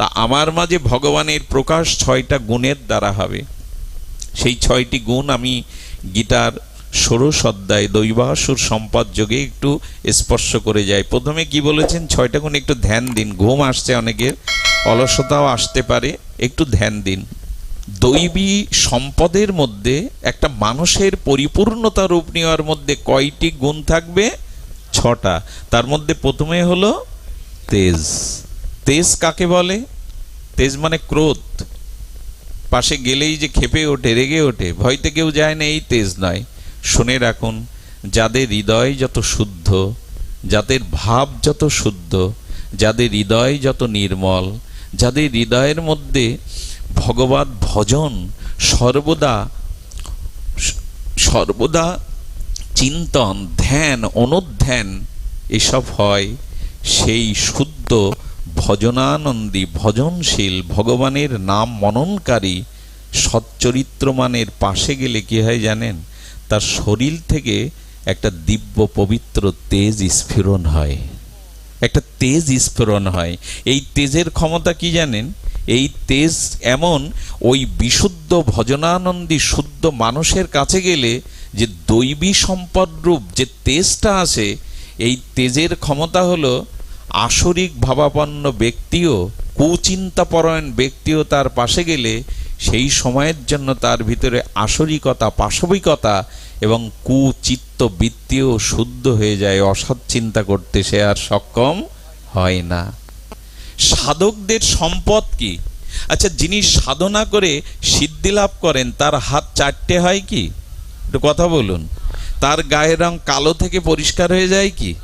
তা আমার মাঝে ভগবানের প্রকাশ ছয়টা গুণের দ্বারা হবে। সেই ছয়টি গুণ আমি গীতার ষোড়শ অধ্যায় দৈবাসুর সম্পদ যোগে একটু স্পর্শ করে যাই। প্রথমে কি বলেছেন? ছয়টা গুণ একটু ধ্যান দিন। ঘুম আসছে অনেকের, অলসতাও আসতে পারে, একটু ধ্যান দিন। দৈবী সম্পদের মধ্যে একটা মানুষের পরিপূর্ণতা রূপ নেওয়ার মধ্যে কয়টি গুণ থাকবে? ছটা। তার মধ্যে প্রথমে হলো তেজ। তেজ কাকে বলে? তেজ মানে ক্রোধ। পাশে গেলেই যে খেপে ওঠে, রেগে ওঠে, ভয়তে কেউ যায় না, এই তেজ নয়। শুনে রাখুন, যাদের হৃদয় যত শুদ্ধ, যাদের ভাব যত শুদ্ধ, যাদের হৃদয় যত নির্মল, যাদের হৃদয়ের মধ্যে ভগবত ভজন সর্বদা সর্বদা চিন্তন, ধ্যান, অনুধ্যান, এসব হয় সেই শুদ্ধ ভজনানন্দী, ভজনশীল, ভগবানের নাম মননকারী, সচ্চরিত্রমানের পাশে গেলে কি হয় জানেন? তার শরীর থেকে একটা দিব্য পবিত্র তেজ স্ফুরণ হয়। একটা তেজ স্ফুরণ হয়। এই তেজের ক্ষমতা কি জানেন? এই তেজ এমন ওই বিশুদ্ধ ভজনানন্দী, শুদ্ধ মানুষের কাছে গেলে যে দৈবী সম্পদ রূপ, যে তেজটা আছে এই তেজের ক্ষমতা হলো আসরিক ভাবাপন্ন ব্যক্তিও, কুচিন্তাপরায়ণ ব্যক্তিও তার পাশে গেলে সেই সময়ের জন্য তার ভিতরে আসরিকতা, পাশবিকতা এবং কুচিত্ত বৃত্তিও শুদ্ধ হয়ে যায়, অসৎ চিন্তা করতে সে আর সক্ষম হয় না। সাধকদের সম্পদ কি? আচ্ছা যিনি সাধনা করে সিদ্ধি লাভ করেন, তার হাত চারটে হয় কি? একটু কথা বলুন। তার গায়ের রং কালো থেকে পরিষ্কার হয়ে যায় কি?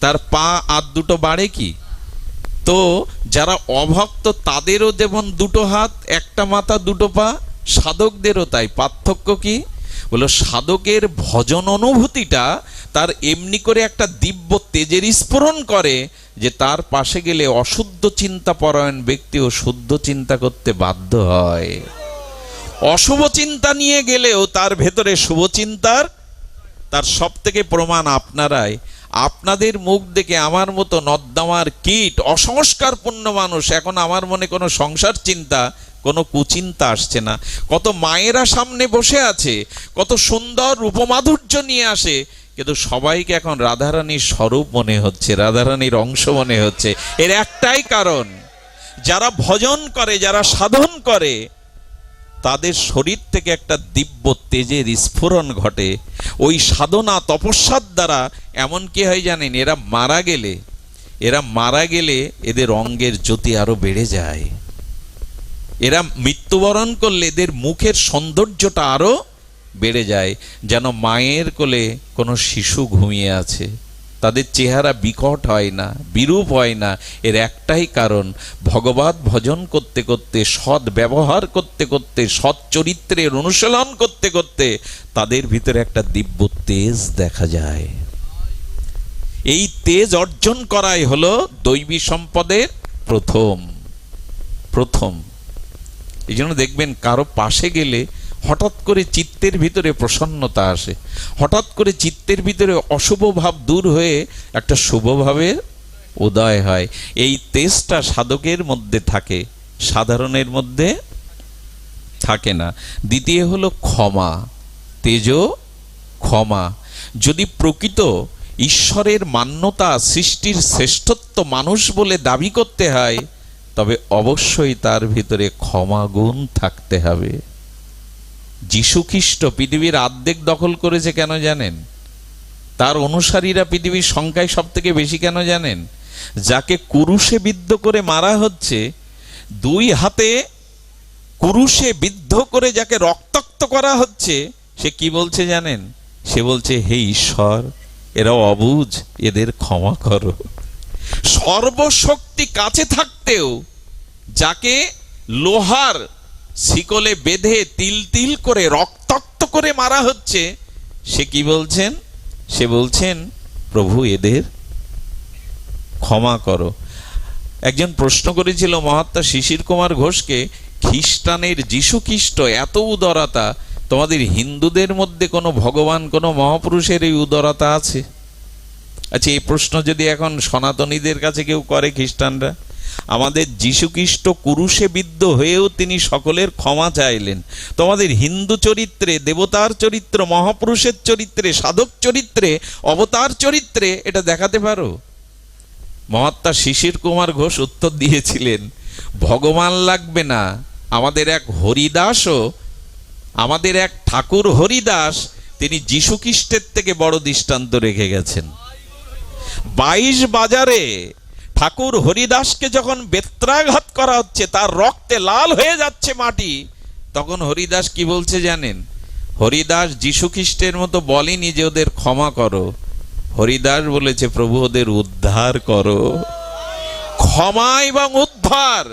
তার পা আর দুটো বাড়ে কি? তো যারা অভক্ত তাদেরও যেমন দুটো হাত, একটা মাথা, দুটো পা, সাধকদেরও তাই। পার্থক্য কি? বলো, সাধকের ভজন অনুভূতিটা তার এমনি করে একটা দিব্য তেজের স্ফুরণ করে যে তার পাশে গেলে অশুদ্ধ চিন্তা পরায়ণ ব্যক্তিও শুদ্ধ চিন্তা করতে বাধ্য হয়। অশুভ চিন্তা নিয়ে গেলেও তার ভেতরে শুভ চিন্তার তার সব থেকে প্রমাণ আপনারাই। আপনাদের মুখ দেখে আমার মতো নদ্দামার কীট, অসংস্কারপূর্ণ মানুষ, এখন আমার মনে কোনো সংসার চিন্তা, কোনো কুচিন্তা আসছে না। কত মায়েরা সামনে বসে আছে, কত সুন্দর রূপমাধুর্য নিয়ে আসে, কিন্তু সবাইকে এখন রাধারানীর স্বরূপ মনে হচ্ছে, রাধারানীর অংশ মনে হচ্ছে। এর একটাই কারণ, যারা ভজন করে, যারা সাধন করে তাদের শরীর থেকে একটা দিব্য তেজের স্ফুরণ ঘটে। ওই সাধনা তপস্যার দ্বারা এমন কি হয় জানেন? এরা মারা গেলে, এরা মারা গেলে এদের অঙ্গের জ্যোতি আরও বেড়ে যায়। এরা মৃত্যুবরণ করলে এদের মুখের সৌন্দর্যটা আরও বেড়ে যায়। যেন মায়ের কোলে কোনো শিশু ঘুমিয়ে আছে। তাদের চেহারা বিকট হয় না, বিরূপ হয় না। এর একটাই কারণ, ভগবত ভজন করতে করতে, সৎ ব্যবহার করতে করতে, সৎ চরিত্রের অনুশীলন করতে করতে তাদের ভিতরে একটা দিব্য তেজ দেখা যায়। এই তেজ অর্জন করাই হলো দৈবী সম্পদের প্রথম প্রথম। এই জন্য দেখবেন কারও পাশে গেলে হঠাৎ করে চিত্তের ভিতরে প্রসন্নতা আসে। হঠাৎ করে চিত্তের ভিতরে অশুভ ভাব দূর হয়ে একটা শুভ ভাবের উদয় হয়। এই তেজটা সাধকের মধ্যে থাকে, সাধারণের মধ্যে থাকে না। দ্বিতীয় হলো ক্ষমা, তেজ ক্ষমা। যদি প্রকৃত ঈশ্বরের মান্যতা সৃষ্টির শ্রেষ্ঠত্ব মানুষ বলে দাবি করতে হয়, তবে অবশ্যই তার ভিতরে ক্ষমা গুণ থাকতে হবে। যীশু খ্রিস্ট পৃথিবীর আর্ধেক দখল করেছে কেন জানেন? তার অনুসারীরা পৃথিবীর সংখ্যায় সব থেকে বেশি কেন জানেন? যাকে কুরুষে বিদ্ধ করে মারা হচ্ছে, দুই হাতে কুরুষে বিদ্ধ করে যাকে রক্তাক্ত করা হচ্ছে, সে কি বলছে জানেন? সে বলছে, হে ঈশ্বর এরা অবুঝ, এদের ক্ষমা করো। সর্বশক্তি কাছে থাকতেও যাকে লোহার শিকলে বেঁধে তিল তিল করে, রক্তাক্ত করে মারা হচ্ছে। সে কি বলছেন? সে বলছেন, প্রভু, এদের ক্ষমা করো। একজন প্রশ্ন করেছিল মহাত্মা শিশির কুমার ঘোষকে, খ্রিস্টানের খ্রিস্ট এত উদারতা, তোমাদের হিন্দুদের মধ্যে কোনো ভগবান, কোনো মহাপুরুষের এই উদারতা আছে? আচ্ছা এই প্রশ্ন যদি এখন সনাতনীদের কাছে কেউ করে খ্রিস্টানরা আমাদের যীশুখ্রিস্ট কুরুষে বিদ্ধ হয়েও তিনি সকলের ক্ষমা চাইলেন। তোমাদের হিন্দু চরিত্রে, দেবতার চরিত্র, মহাপুরুষের চরিত্রে, সাধক চরিত্রে, অবতার চরিত্রে এটা দেখাতে পারো? মহাত্মা শিশির কুমার ঘোষ উত্তর দিয়েছিলেন, ভগবান লাগবে না, আমাদের এক হরিদাসও, আমাদের এক ঠাকুর হরিদাস, তিনি যীশুখ্রিস্টের থেকে বড় দৃষ্টান্ত রেখে গেছেন। বাইশ বাজারে ঠাকুর হরিদাসকে যখন বেত্রাঘাত করা হচ্ছে, তার রক্তে লাল হয়ে যাচ্ছে মাটি, তখন হরিদাস কি বলছে জানেন? হরিদাস যীশু খ্রিস্টের মতো বলেনি যে ওদের ক্ষমা করো। হরিদাস বলেছে, প্রভু, ওদের উদ্ধার করো। ক্ষমা এবং উদ্ধার,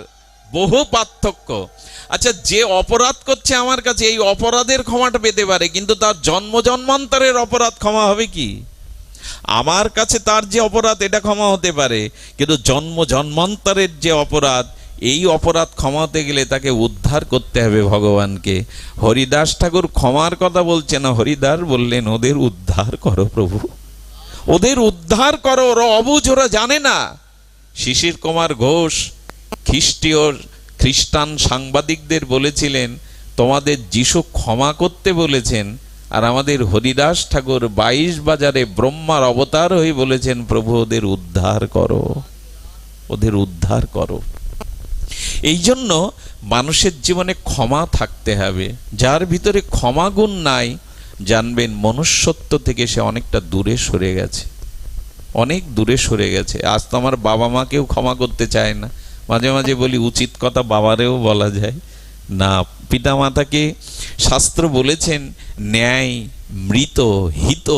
বহু পার্থক্য। আচ্ছা যে অপরাধ করছে আমার কাছে, এই অপরাধের ক্ষমাটা পেতে পারে, কিন্তু তার জন্ম জন্মান্তরের অপরাধ ক্ষমা হবে কি? আমার কাছে তার যে অপরাধ, এটা ক্ষমা হতে পারে। কিন্তু জন্ম জন্মান্তরের যে অপরাধ, এই অপরাধ ক্ষমা হতে গেলে তাকে উদ্ধার করতে হবে ভগবানকে। হরিদাস ঠাকুর ক্ষমার কথা বলছে না হরিদাস বললেন, ওদের উদ্ধার করো প্রভু। ওদের উদ্ধার করো, ওরা অবুঝ, ওরা জানে না। শিশির কুমার ঘোষ, খ্রিস্টীয় খ্রিস্টান সাংবাদিকদের বলেছিলেন, তোমাদের যিশু ক্ষমা করতে বলেছেন আর আমাদের হরিদাস ঠাকুর বাইশ বাজারে ব্রহ্মার অবতার হয়ে বলেছেন, প্রভু, ওদের উদ্ধার করো। ওদের উদ্ধার করো। এই জন্য মানুষের জীবনে ক্ষমা থাকতে হবে। যার ভিতরে ক্ষমা গুণ নাই, জানবেন মনুষ্যত্ব থেকে সে অনেকটা দূরে সরে গেছে। অনেক দূরে সরে গেছে। আজ তো আমার বাবা মাকেও ক্ষমা করতে চায় না। মাঝে মাঝে বলি, উচিত কথা বাবারেও বলা যায়। না পিতা মাতাকে শাস্ত্র বলেছেন, ন্যায় মৃত হিত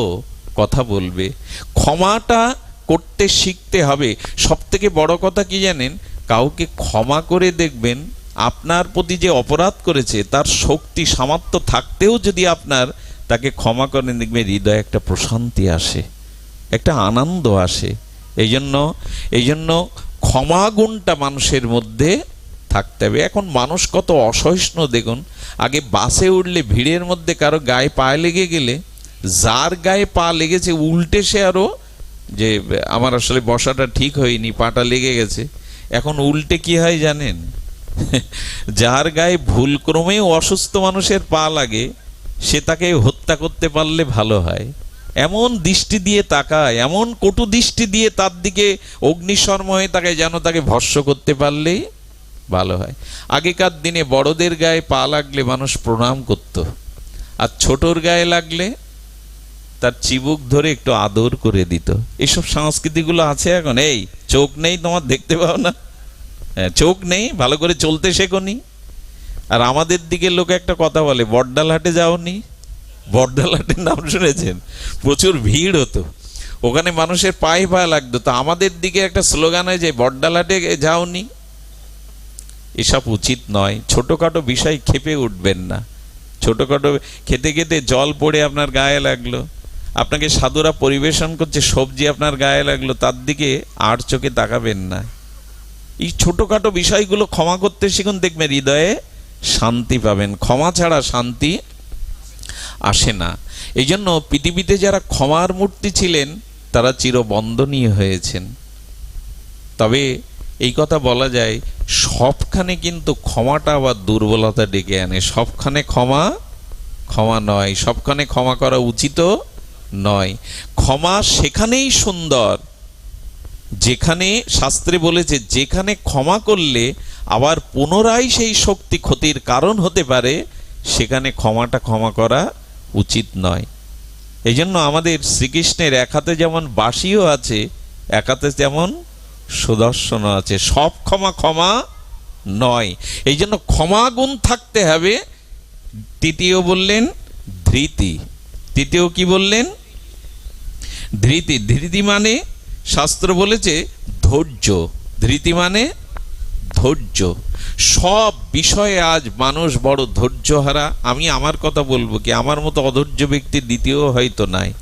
কথা বলবে। ক্ষমাটা করতে শিখতে হবে। সব থেকে বড় কথা কি জানেন? কাউকে ক্ষমা করে দেখবেন, আপনার প্রতি যে অপরাধ করেছে, তার শক্তি, সামর্থ্য থাকতেও যদি আপনার তাকে ক্ষমা করেন, দেখবেন হৃদয়ে একটা প্রশান্তি আসে, একটা আনন্দ আসে। এই জন্য এই জন্য ক্ষমা গুণটা মানুষের মধ্যে থাকতে হবে। এখন মানুষ কত অসহিষ্ণু, দেখুন। আগে বাসে উঠলে ভিড়ের মধ্যে কারও গায়ে পা লেগে গেলে, যার গায়ে পা লেগেছে উল্টে সে আরও যে, আমার আসলে বসাটা ঠিক হয়নি, পাটা লেগে গেছে। এখন উল্টে কি হয় জানেন? যার গায়ে ভুলক্রমেও অসুস্থ মানুষের পা লাগে, সে তাকে হত্যা করতে পারলে ভালো হয়। এমন দৃষ্টি দিয়ে তাকায়, এমন কটু দৃষ্টি দিয়ে তার দিকে অগ্নিশর্ম হয়ে তাকায় যেন তাকে ভস্য করতে পারলেই ভালো হয়। আগেকার দিনে বড়দের গায়ে পা লাগলে মানুষ প্রণাম করত আর ছোটর গায়ে লাগলে তার চিবুক ধরে একটু আদর করে দিত। এইসব সংস্কৃতিগুলো আছে এখন? এই চোখ নেই তোমার দেখতে পাও না? হ্যাঁ, চোখ নেই ভালো করে চলতে শেখনি আর আমাদের দিকে লোক একটা কথা বলে বড্ডাল হাটে যাওনি? বড্ডাল হাটের নাম শুনেছেন? প্রচুর ভিড় হতো। ওখানে মানুষের পায়ে পায়ে লাগতো। তো আমাদের দিকে একটা স্লোগান হয়ে যে বড্ডাল হাটে যাওনি? এসব উচিত নয়। ছোটোখাটো বিষয় খেপে উঠবেন না। ছোটোখাটো খেতে খেতে জল পড়ে আপনার গায়ে লাগল। আপনাকে সাধুরা পরিবেশন করছে, সবজি আপনার গায়ে লাগল, তার দিকে আর চোখে তাকাবেন না। এই ছোটোখাটো বিষয়গুলো ক্ষমা করতে শিখুন, দেখবেন হৃদয়ে শান্তি পাবেন। ক্ষমা ছাড়া শান্তি আসে না। এই জন্য পৃথিবীতে যারা ক্ষমার মূর্তি ছিলেন, তারা চিরবন্দনীয় হয়েছেন। তবে এই কথা বলা যায় সবখানে কিন্তু ক্ষমাটা আবার দুর্বলতা ডেকে আনে। সবখানে ক্ষমা ক্ষমা নয়। সবখানে ক্ষমা করা উচিত নয়। ক্ষমা সেখানেই সুন্দর। যেখানে শাস্ত্রে বলেছে, যেখানে ক্ষমা করলে আবার পুনরায় সেই শক্তি ক্ষতির কারণ হতে পারে, সেখানে ক্ষমাটা ক্ষমা করা উচিত নয়। এই জন্য আমাদের শ্রীকৃষ্ণের এক হাতে যেমন বাঁশিও আছে, এক হাতে যেমন সুদর্শনও আছে। সব ক্ষমা ক্ষমা নয়। এই জন্য ক্ষমা গুণ থাকতে হবে। তৃতীয় বললেন ধৃতি। তৃতীয় কি বললেন? ধৃতি। ধৃতি মানে শাস্ত্র বলেছে ধৈর্য। ধৃতি মানে ধৈর্য। সব বিষয়ে আজ মানুষ বড় ধৈর্যহারা। আমি আমার কথা বলব কি, আমার মতো অধৈর্য ব্যক্তি দ্বিতীয় হয়তো নাই।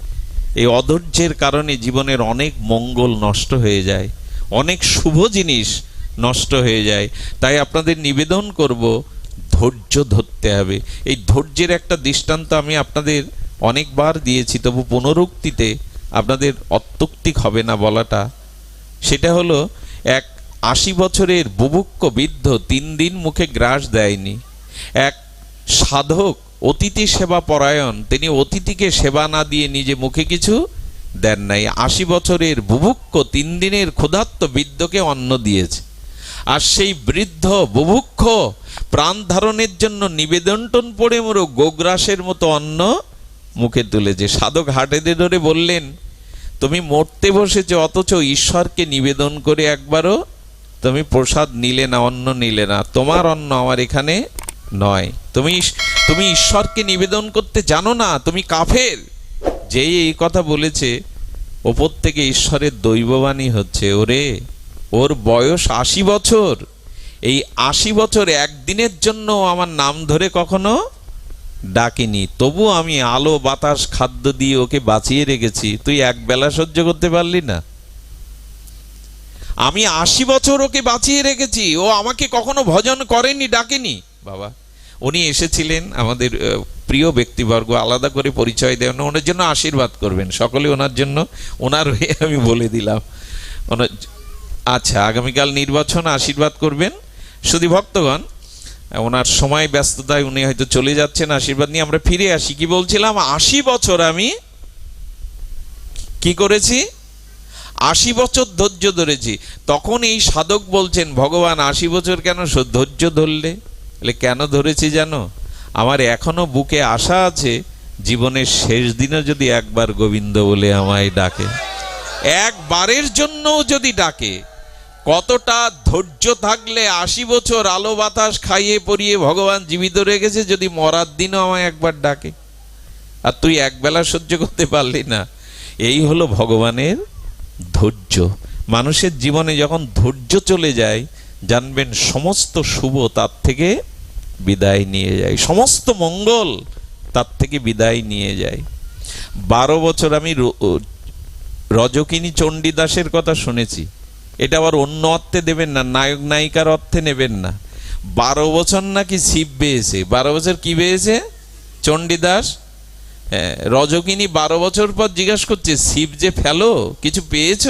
এই অধৈর্যের কারণে জীবনের অনেক মঙ্গল নষ্ট হয়ে যায়। অনেক শুভ জিনিস নষ্ট হয়ে যায়। তাই আপনাদের নিবেদন করব, ধৈর্য ধরতে হবে। এই ধৈর্যের একটা দৃষ্টান্ত আমি আপনাদের অনেকবার দিয়েছি, তবু পুনরুক্তিতে আপনাদের অত্যুক্তিক হবে না বলাটা। সেটা হলো, এক আশি বছরের বুভুক্ষ বৃদ্ধ তিন দিন মুখে গ্রাস দেয়নি। এক সাধক অতিথি সেবা পরায়ণ, তিনি অতিথিকে সেবা না দিয়ে নিজে মুখে কিছু দেন নাই। আশি বছরের বুভুক্ষ তিন দিনের ক্ষুধার্ত বৃদ্ধকে অন্ন দিয়েছে। আর সেই বৃদ্ধ বুভুক্ষ প্রাণ ধারণের জন্য নিবেদনটন পড়ে মরো গোগ্রাসের মতো অন্ন মুখে তুলেছে। সাধক হাটেতে ধরে বললেন, তুমি মরতে বসেছো, অথচ ঈশ্বরকে নিবেদন করে একবারও তুমি প্রসাদ নিলে না, অন্ন নিলে না। তোমার অন্ন আমার এখানে নয়। তুমি তুমি ঈশ্বরকে নিবেদন করতে জানো না, তুমি কাফের। যেই এই কথা বলেছে, ওপর থেকে ঈশ্বরের দৈববাণী হচ্ছে, ওরে, ওর বয়স আশি বছর। এই আশি বছর একদিনের জন্য আমার নাম ধরে কখনো ডাকিনি। তবু আমি আলো, বাতাস, খাদ্য দিয়ে ওকে বাঁচিয়ে রেখেছি। তুই এক বেলা সহ্য করতে পারলি না। আমি আশি বছর ওকে বাঁচিয়ে রেখেছি। ও আমাকে কখনো ভজন করেনি, ডাকেনি। বাবা, উনি এসেছিলেন আমাদের প্রিয় ব্যক্তিবর্গ, আলাদা করে পরিচয় দেন, ওনার জন্য আশীর্বাদ করবেন। সকলে ওনার জন্য, ওনার হয়ে আমি বলে দিলাম। ওনার আচ্ছা আগামীকাল নির্বাচন, আশীর্বাদ করবেন। শুধু ভক্তগণ, ওনার সময় ব্যস্ততায় উনি হয়তো চলে যাচ্ছেন, আশীর্বাদ নিয়ে আমরা ফিরে আসি। কি বলছিলাম? আশি বছর আমি কি করেছি? আশি বছর ধৈর্য ধরেছি। তখন এই সাধক বলছেন, ভগবান, আশি বছর কেন ধৈর্য ধরলে? কেন ধরেছি জানো? আমার এখনও বুকে আশা আছে জীবনের শেষ দিনে যদি একবার গোবিন্দ বলে আমায় ডাকে। একবারের জন্যও যদি ডাকে, কতটা ধৈর্য থাকলে আশি বছর আলো বাতাস খাইয়ে পরিয়ে ভগবান জীবিত রেখেছে যদি মরার দিনও আমায় একবার ডাকে? আর তুই একবেলা সহ্য করতে পারলি না। এই হলো ভগবানের ধৈর্য। মানুষের জীবনে যখন ধৈর্য চলে যায়, জানবেন সমস্ত শুভ তার থেকে বিদায় নিয়ে যায়। সমস্ত মঙ্গল তার থেকে বিদায় নিয়ে যায়। বারো বছর আমি রজকিনী চণ্ডীদাসের কথা শুনেছি। এটা আবার অন্য অর্থে দেবেন না নায়ক নায়িকার অর্থে নেবেন না। বারো বছর নাকি শিব বেয়েছে। বারো বছর কি বেয়েছে? চণ্ডীদাস? হ্যাঁ, রজকিনী বারো বছর পর জিজ্ঞাসা করছে শিব যে ফেলো কিছু পেয়েছ?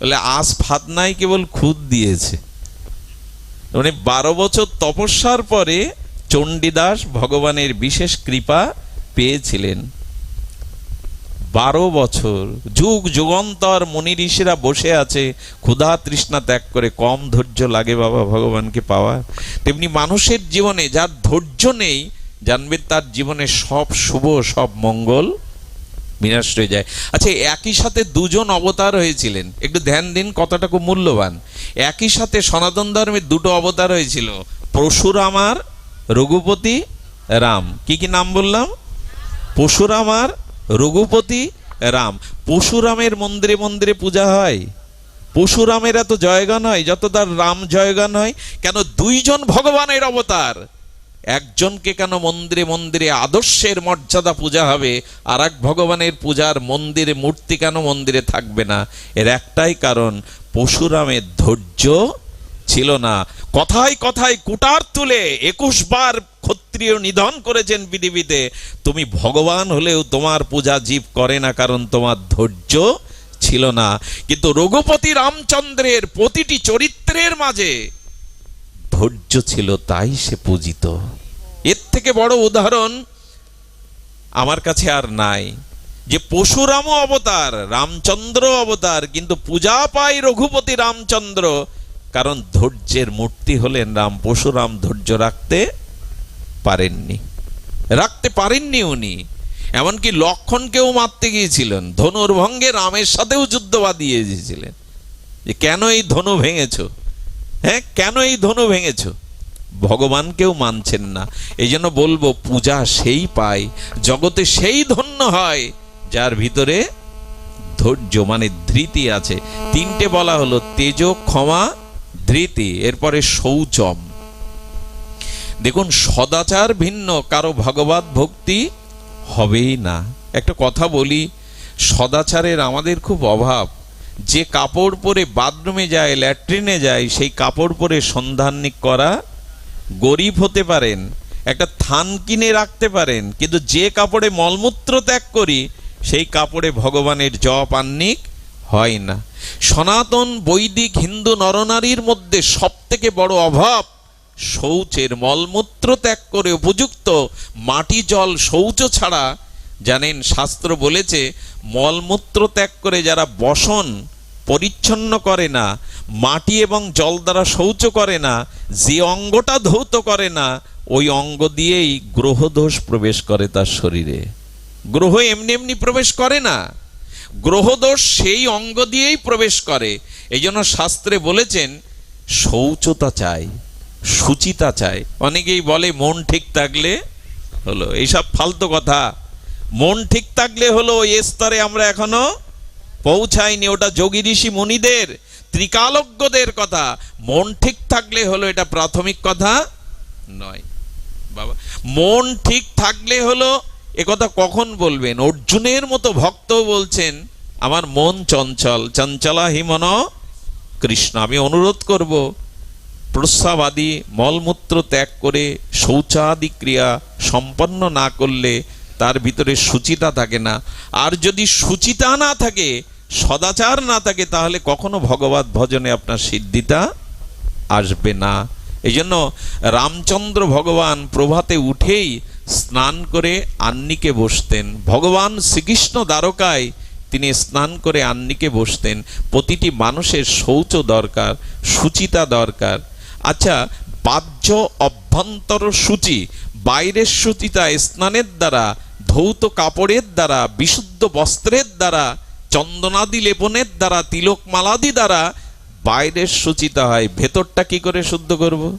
বলে আজ ফাত নাই কেবল খুদ দিয়েছে। মানে বারো বছর তপস্যার পরে চণ্ডীদাস ভগবানের বিশেষ কৃপা পেয়েছিলেন। বারো বছর যুগ যুগান্তর মুনি ঋষিরা বসে আছে, ক্ষুধা তৃষ্ণা ত্যাগ করে, কম ধৈর্য লাগে বাবা ভগবানকে পাওয়া। তেমনি মানুষের জীবনে যার ধৈর্য নেই, জানবে তার জীবনে সব শুভ, সব মঙ্গল বিনাশ হয়ে যায়। আচ্ছা একই সাথে দুজন অবতার হয়েছিলেন। একটু ধ্যান দিন কতটা খুব মূল্যবান। একই সাথে সনাতন ধর্মের দুটো অবতার হয়েছিল। পরশুরাম আর রঘুপতি রাম। কি কি নাম বললাম? পরশুরাম আর রঘুপতি রাম। পরশুরামের মন্দিরে মন্দিরে পূজা হয়। পরশুরামের এত জয়গান হয় যত তার রাম জয়গান হয়, কেন দুইজন ভগবানের অবতার? একজনকে কেন মন্দিরে মন্দিরে আদর্শের মর্যাদা পূজা হবে? আর এক ভগবানের পূজার মন্দিরে মূর্তি কেন মন্দিরে থাকবে না? এর একটাই কারণ, পশুরামের ধৈর্য ছিল না। কথায় কথায় কুটার তুলে একুশ বার ক্ষত্রিয় নিধন করেছেন পৃথিবীতে। তুমি ভগবান হলেও তোমার পূজা জীব করে না, কারণ তোমার ধৈর্য ছিল না। কিন্তু রঘুপতি রামচন্দ্রের প্রতিটি চরিত্রের মাঝে ধৈর্য ছিল, তাই সে পূজিত। এর থেকে বড় উদাহরণ আমার কাছে আর নাই। যে পশুরাম অবতার রামচন্দ্র অবতার, কিন্তু পূজা পায় রঘুপতি রামচন্দ্র, কারণ ধৈর্যের মূর্তি হলেন রাম, পশুরাম ধৈর্য রাখতে পারেননি। রাখতে পারেননি উনি। এমনকি লক্ষণকেও মারতে গিয়েছিলেন, ধনুর্ভঙ্গে রামের সাথেও যুদ্ধ বাঁধিয়ে দিয়েছিলেন যে কেন এই ধনু ভেঙেছো? হ্যাঁ কেন এই ধনু ভেঙেছ? ভগবানকেও মানছেন না। এই জন্য বলব, পূজা সেই পায়, জগতে সেই ধন্য হয়, যার ভিতরে ধৈর্য মানে ধৃতি আছে। তিনটে বলা হলো, তেজ, ক্ষমা, ধৃতি, এরপরে শৌচম। দেখুন, সদাচার ভিন্ন, কারও ভগবত ভক্তি হবেই না। একটা কথা বলি, সদাচারের আমাদের খুব অভাব। যে কাপড় পরে বাথরুমে যায়, ল্যাট্রিনে যায়, সেই কাপড় পরে সন্ধানিক করা গরিব হতে পারেন, একটা থান কিনে রাখতে পারেন, কিন্তু যে কাপড়ে মলমূত্র ত্যাগ করি, সেই কাপড়ে ভগবানের জপ আন্নিক হয় না। সনাতন, বৈদিক, হিন্দু, নরনারীর মধ্যে সব থেকে বড় অভাব, শৌচের মলমূত্র ত্যাগ করে উপযুক্ত মাটি জল শৌচ ছাড়া জানেন, শাস্ত্র বলেছে, মলমূত্র ত্যাগ করে যারা বসন পরিচ্ছন্ন করে না, মাটি এবং জল দ্বারা শৌচ করে না, যে অঙ্গটা ধৌত করে না, ওই অঙ্গ দিয়েই গ্রহদোষ প্রবেশ করে তার শরীরে। গ্রহ এমনি এমনি প্রবেশ করে না। গ্রহদোষ সেই অঙ্গ দিয়েই প্রবেশ করে। এই জন্য শাস্ত্রে বলেছেন, শৌচতা চাই, সুচিতা চাই। অনেকেই বলে, মন ঠিক থাকলে হলো, এইসব ফালতু কথা। মন ঠিক থাকলে হলো এই স্তরে আমরা এখনও পৌঁছাইনি। ওটা যোগী ঋষি মুনিদের, ত্রিকালজ্ঞদের কথা। মন ঠিক থাকলে হলো এটা প্রাথমিক কথা নয়। বাবা, মন ঠিক থাকলে হলো এ কথা কখন বলবেন? অর্জুনের মতো ভক্ত বলছেন, আমার মন চঞ্চল, চঞ্চলা হিমন কৃষ্ণ। আমি অনুরোধ করব, প্রস্রাবাদি, মলমূত্র ত্যাগ করে শৌচাদি ক্রিয়া সম্পন্ন না করলে তার ভিতরে সুচিতা থাকে না। আর যদি সুচিতা না থাকে, সদাচার না থাকে, তাহলে কখনো ভগবত ভজনে আপনার সিদ্ধিতা আসবে না। এই জন্য রামচন্দ্র ভগবান প্রভাতে উঠেই স্নান করে আন্নিকে বসতেন। ভগবান শ্রীকৃষ্ণ দ্বারকায় তিনি স্নান করে আন্নিকে বসতেন। প্রতিটি মানুষের শৌচ দরকার, সুচিতা দরকার। আচ্ছা বাহ্য অভ্যন্তর সূচি, বাইরের সুচিতা স্নানের দ্বারা ধৌত কাপড়ের দ্বারা, বিশুদ্ধ বস্ত্রের দ্বারা, চন্দনাদি লেপনের দ্বারা তিলক মালাদি দ্বারা বাইরের সূচিত হয়। ভেতরটা কি করে শুদ্ধ করব?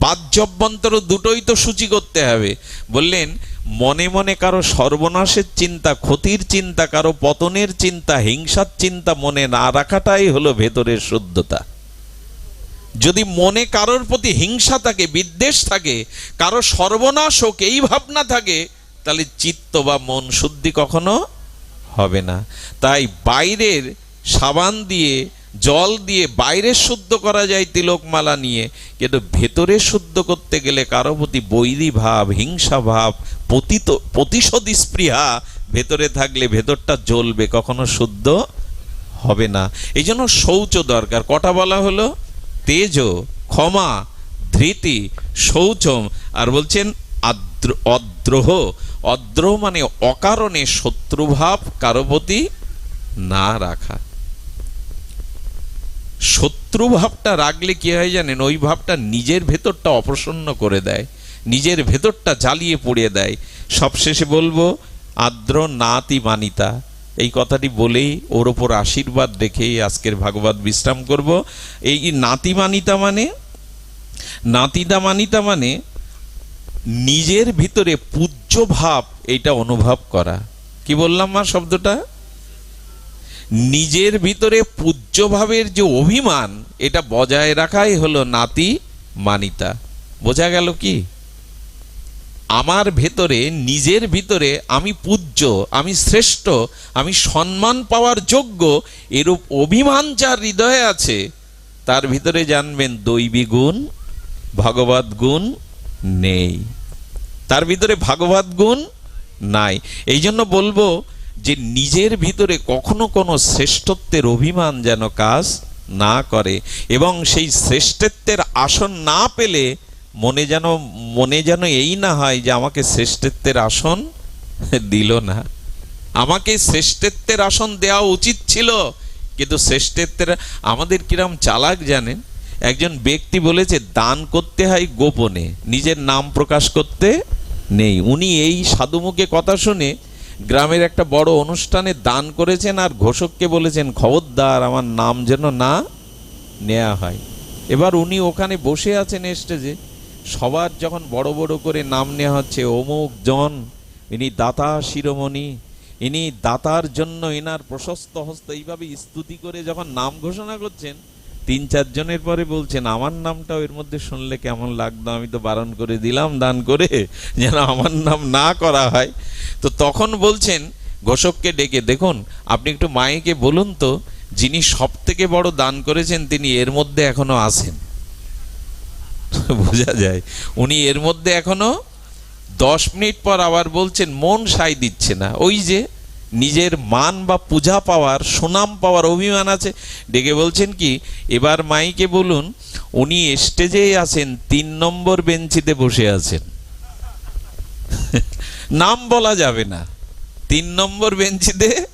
বাহ্যভ্যন্তর দুটোই তো সূচি করতে হবে। বললেন, মনে মনে কারও সর্বনাশের চিন্তা, ক্ষতির চিন্তা, কারও পতনের চিন্তা, হিংসার চিন্তা মনে না রাখাটাই হলো ভেতরের শুদ্ধতা। যদি মনে কারোর প্রতি হিংসা থাকে, বিদ্বেষ থাকে, কারও সর্বনাশ হোক, এই ভাবনা থাকে, তাহলে চিত্ত বা মন শুদ্ধি কখনো হবে না। তাই বাইরের সাবান দিয়ে, জল দিয়ে বাইরে শুদ্ধ করা যায় তিলকমালা নিয়ে, কিন্তু ভেতরে শুদ্ধ করতে গেলে কারও প্রতি বৈরী ভাব, হিংসা ভাব, পতিত, প্রতিশোধী স্পৃহা ভেতরে থাকলে ভেতরটা জ্বলবে, কখনো শুদ্ধ হবে না। এই জন্য শৌচ দরকার। কটা বলা হলো? তেজ, ক্ষমা, ধৃতি, শৌচম, আর বলছেন আদ্র অদ্রোহ। অদ্রোহ মানে অকারণে শত্রুভাব কারও প্রতি না রাখা। শত্রু ভাবটা রাখলে কি হয় জানেন? ওই ভাবটা নিজের ভেতরটা অপ্রসন্ন করে দেয়, নিজের ভেতরটা জ্বালিয়ে পুড়িয়ে দেয়। সবশেষে বলব আদ্র নাতি মানিতা এই কথাটি বলেই ওর ওপর আশীর্বাদ রেখেই আজকের ভাগবত বিশ্রাম করব। এই নাতি মানিতা মানে নাতিদা মানিতা মানে নিজের ভিতরে পূজ্য ভাব এটা অনুভব করা। কি বললাম মা শব্দটা? নিজের ভিতরে পূজ্য ভাবের যে অভিমান, এটা বজায় রাখাই হলো নাতি মানিতা বোঝা গেল কি? আমার ভেতরে, নিজের ভিতরে আমি পূজ্য, আমি শ্রেষ্ঠ, আমি সম্মান পাওয়ার যোগ্য, এরূপ অভিমান যার হৃদয়ে আছে, তার ভিতরে জানবেন দৈবী গুণ, ভগবত গুণ নেই। তার ভিতরে ভাগবত গুণ নাই। এই জন্য বলব যে নিজের ভিতরে কখনো কোনো শ্রেষ্ঠত্বের অভিমান যেন কাজ না করে, এবং সেই শ্রেষ্ঠত্বের আসন না পেলে মনে যেন মনে যেন এই না হয় যে আমাকে শ্রেষ্ঠত্বের আসন দিল না। আমাকে শ্রেষ্ঠত্বের আসন দেওয়া উচিত ছিল, কিন্তু শ্রেষ্ঠত্বের, আমাদের কিরম চালাক জানেন? একজন ব্যক্তি বলেছে, দান করতে হয় গোপনে, নিজের নাম প্রকাশ করতে নেই। উনি এই সাধুমুখে কথা শুনে গ্রামের একটা বড় অনুষ্ঠানে দান করেছেন আর ঘোষককে বলেছেন, খবরদার, আমার নাম যেন না নেওয়া হয়। এবার উনি ওখানে বসে আছেন স্টেজে। সবার যখন বড় বড় করে নাম নেওয়া হচ্ছে, অমুক জন, ইনি দাতা শিরোমণি, ইনি দাতার জন্য এনার প্রশস্ত হস্ত, এইভাবে স্তুতি করে যখন নাম ঘোষণা করছেন, তিন চারজনের পরে বলছেন, আমার নামটাও এর মধ্যে শুনলে কেমন লাগতো, আমি তো বারণ করে দিলাম, দান করে যেন আমার নাম না করা হয়। তো তখন বলছেন ঘোষককে ডেকে, দেখুন, আপনি একটু মায়েকে বলুন তো, যিনি সব থেকে বড় দান করেছেন, তিনি এর মধ্যে এখনও আছেন। বোঝা যায়। উনি এর মধ্যে এখনও দশ মিনিট পর আবার বলছেন, মন সাই দিচ্ছে না। ওই যে নিজের মান বা পূজা পাওয়ার, সুনাম পাওয়ার অভিমান আছে। ডেকে বলছেন কি, এবার মাইকে বলুন, উনি স্টেজেই আছেন, তিন নম্বর বেঞ্চিতে বসে আছেন। নাম বলা যাবে না। তিন নম্বর বেঞ্চিতে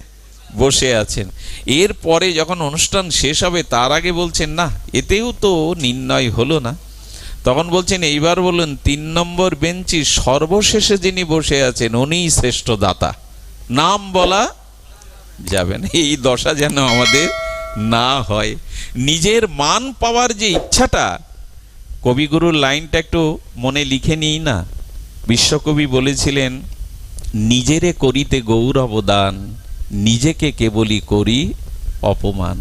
বসে আছেন। এরপরে যখন অনুষ্ঠান শেষ হবে, তার আগে বলছেন, না, এতেও তো নির্ণয় হলো না। তখন বলছেন, এইবার বলুন, তিন নম্বর বেঞ্চি সর্বশেষে যিনি বসে আছেন, উনিই শ্রেষ্ঠ দাতা। নাম বলা যাবে না, এই দশা যেন আমাদের না হয়। নিজের মান পাওয়ার যে ইচ্ছাটা, কবিগুরুর লাইনটা একটু মনে লিখে নিই না। বিশ্বকবি বলেছিলেন, নিজেরে করিতে গৌরব দান নিজেকে কেবলই করি অপমান।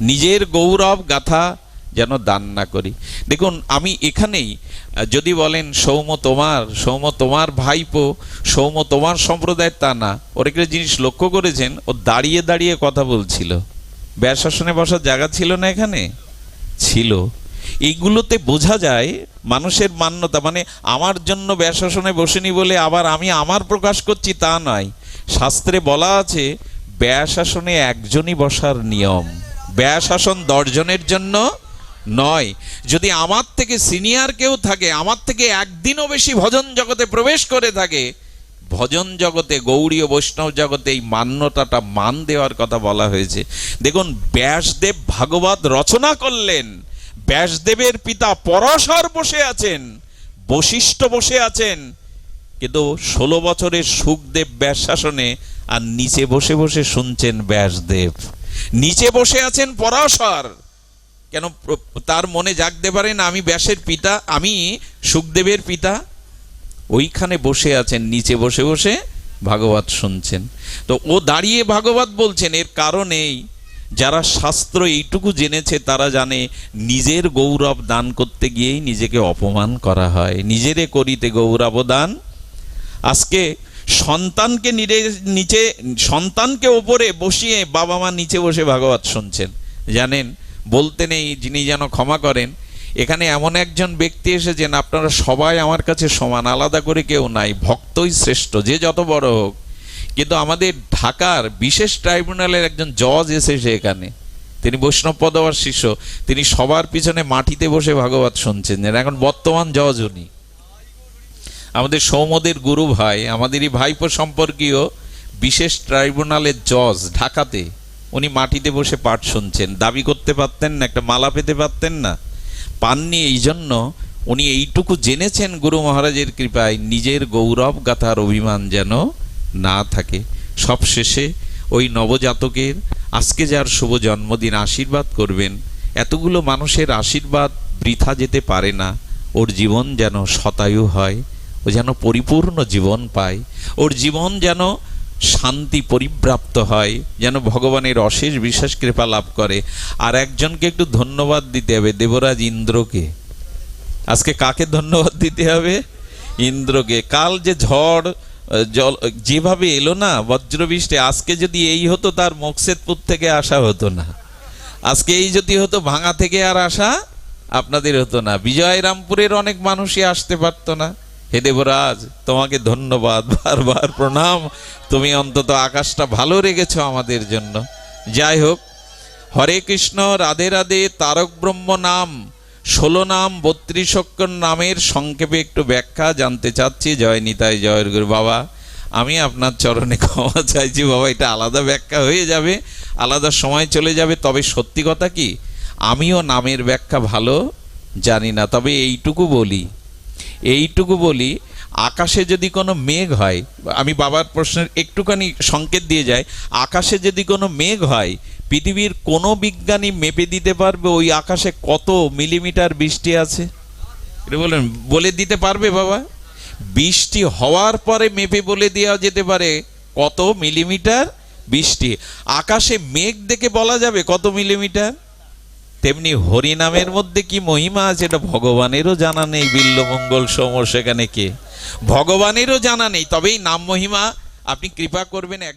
নিজের গৌরব গাথা যেন দান না করি। দেখুন, আমি এখানেই যদি বলেন সৌম তোমার সৌম তোমার ভাইপো সৌম তোমার সম্প্রদায়ের তা না। ওর একটা জিনিস লক্ষ্য করেছেন, ও দাঁড়িয়ে দাঁড়িয়ে কথা বলছিল। ব্যাসাসনে বসার জায়গা ছিল না এখানে? ছিল। এইগুলোতে বোঝা যায়, মানুষের মান্যতা মানে আমার জন্য ব্যাসাসনে বসেনি বলে আবার আমি আমার প্রকাশ করছি তা নয়। শাস্ত্রে বলা আছে ব্যাসাসনে একজনই বসার নিয়ম। ব্যাসাসন দশজনের জন্য নয়। যদি আমার থেকে সিনিয়র কেউ থাকে, আমার থেকে একদিনও বেশি ভজন জগতে প্রবেশ করে থাকে, ভজন জগতে গৌড়ীয় বৈষ্ণব জগতে এই মান্যতাটা মান দেওয়ার কথা বলা হয়েছে। দেখুন, ব্যাসদেব ভাগবত রচনা করলেন। ব্যাসদেবের পিতা পরশর বসে আছেন, বশিষ্ঠ বসে আছেন। কিন্তু ষোলো বছরের সুখদেব ব্যাস শাসনে আর নিচে বসে বসে শুনছেন ব্যাসদেব। নিচে বসে আছেন পরাশর। কেন তার মনে জাগতে পারেন আমি ব্যাসের পিতা, আমি সুখদেবের পিতা? ওইখানে বসে আছেন, নিচে বসে বসে ভাগবত শুনছেন। তো ও দাঁড়িয়ে ভাগবত বলছেন, এর কারণ এই, যারা শাস্ত্র এইটুকু জেনেছে, তারা জানে নিজের গৌরব দান করতে গিয়েই নিজেকে অপমান করা হয়। নিজেরে করিতে গৌরব দান। আজকে সন্তানকে নিচে, সন্তানকে ওপরে বসিয়ে বাবা মা নিচে বসে ভাগবত শুনছেন। জানেন বলতে নেই, যিনি যেন ক্ষমা করেন। এখানে এমন একজন ব্যক্তি এসেছেন, আপনারা সবাই আমার কাছে সমান, আলাদা করে কেউ নাই, ভক্তই শ্রেষ্ঠ, যে যত বড় হোক। কিন্তু আমাদের ঢাকার বিশেষ ট্রাইব্যুনালের একজন জজ এসেছে এখানে। তিনি বৈষ্ণব পদবার শিষ্য, তিনি সবার পিছনে মাটিতে বসে ভাগবত শুনছেন। এখন বর্তমান জজ উনি। আমাদের সৌমদের গুরু ভাই, আমাদেরই ভাইপো সম্পর্কীয় বিশেষ ট্রাইব্যুনালের জজ ঢাকাতে। উনি মাটিতে বসে পাঠ শুনছেন, দাবি করতে পারতেন না, একটা মালা পেতে পারতেন না। পাননি এই জন্য উনি এইটুকু জেনেছেন গুরু মহারাজের কৃপায়, নিজের গৌরব গাথার অভিমান যেন না থাকে। সবশেষে ওই নবজাতকের আজকে যার শুভ জন্মদিন আশীর্বাদ করবেন, এতগুলো মানুষের আশীর্বাদ বৃথা যেতে পারে না। ওর জীবন যেন শতায়ু হয়, ও যেন পরিপূর্ণ জীবন পায়। ওর জীবন যেন শান্তি পরিপ্রাপ্ত হয়, যেন ভগবানের অশেষ বিশেষ কৃপা লাভ করে। আর একজনকে একটু ধন্যবাদ দিতে হবে, দেবরাজ ইন্দ্রকে। আজকে কাকে ধন্যবাদ দিতে হবে? ইন্দ্রকে। কাল যে ঝড় জল, যেভাবে এলো না, বজ্রবৃষ্টি, আজকে যদি এই হতো, তার মকসেদপুর থেকে আসা হতো না। আজকে এই যদি হতো, ভাঙা থেকে আর আসা আপনাদের হতো না। বিজয়রামপুরের অনেক মানুষই আসতে পারতো না। হে দেবরাজ, তোমাকে ধন্যবাদ, বারবার প্রণাম। তুমি অন্তত আকাশটা ভালো রেখেছো আমাদের জন্য। যাই হোক, হরে কৃষ্ণ, রাধে রাধে, তারক ব্রহ্ম নাম, ষোলো নাম, বত্রিশ অক্ষর নামের সংক্ষেপে একটু ব্যাখ্যা জানতে চাচ্ছি। জয় নিতাই জয়ের গুরু বাবা। আমি আপনার চরণে ক্ষমা চাইছি বাবা, এটা আলাদা ব্যাখ্যা হয়ে যাবে, আলাদা সময় চলে যাবে। তবে সত্যি কথা কি? আমিও নামের ব্যাখ্যা ভালো জানি না, তবে এইটুকু বলি। এইটুকু বলি, আকাশে যদি কোনো মেঘ হয়, আমি বাবার প্রশ্নের একটুখানি সংকেত দিয়ে যাই, আকাশে যদি কোনো মেঘ হয়, পৃথিবীর কোনো বিজ্ঞানী মেপে দিতে পারবে ওই আকাশে কত মিলিমিটার বৃষ্টি আছে? এটা বলেন, বলে দিতে পারবে বাবা? বৃষ্টি হওয়ার পরে মেপে বলে দেওয়া যেতে পারে কত মিলিমিটার বৃষ্টি। আকাশে মেঘ দেখে বলা যাবে কত মিলিমিটার? তেমনি হরিনামের মধ্যে কি মহিমা আছে এটা ভগবানেরও জানা নেই, বিল্লমঙ্গল সম সেখানে কে? ভগবানেরও জানা নেই, তবেই নাম মহিমা, আপনি কৃপা করবেন এক